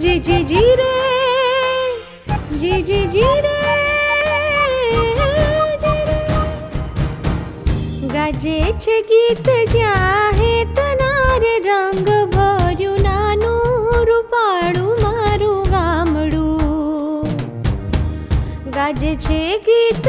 જી જી જી રે જી જી જી રે. ગાજે છે ગીત જ્યાં હે તનારે રંગ ભર્યું નાનું રૂપાળું મારું ગામડું ગાજે છે ગીત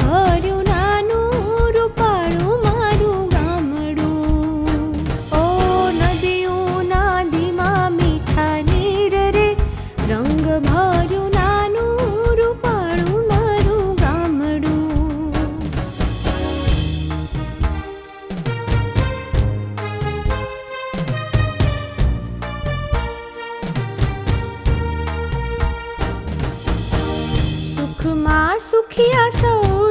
ભર્યું નાનું રૂપાળું મારું ગામડું. ઓ નદીઓના ધીમા મીઠા નીર રે, રંગ ભર્યું નાનું રૂપાળું મારું ગામડું. સુખમાં સુખિયા સૌ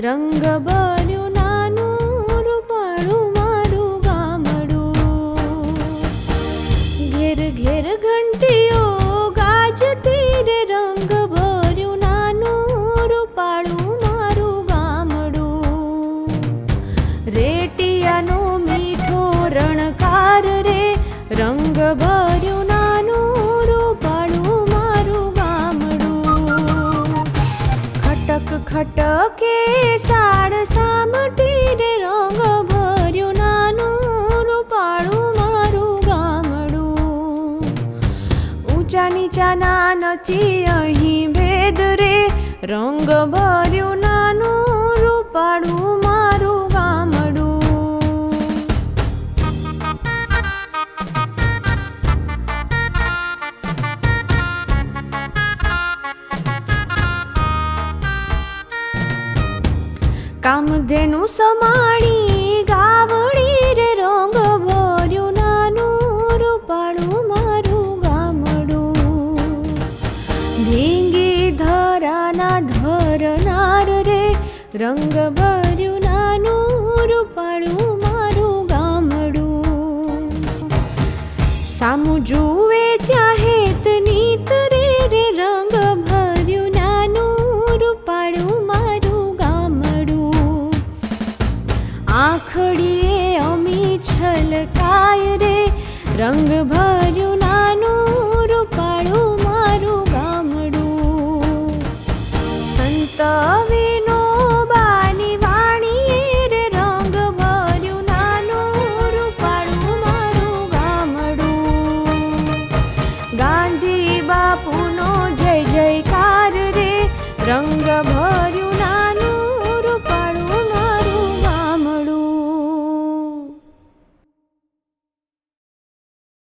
રંગ બન્યું નાનું રૂપાળું મારું ગામડું ઘેર ઘેર ઘંટીઓ ઊંચા નીચાના નથી અહીં ભેદ રે રંગ ભર્યું નાનું રૂપાળું મારું ગામડું કામધેનું સમાણી રંગ ભર્યું નાનું રૂપાળું મારું ગામડું સામું જુએ ત્યાં હેત નીત રે રે રંગ ભર્યું નાનું રૂપાળું મારું ગામડું આખડીએ અમી છલકાય રે રંગ ભર્યું નાનું રૂપાળું મારું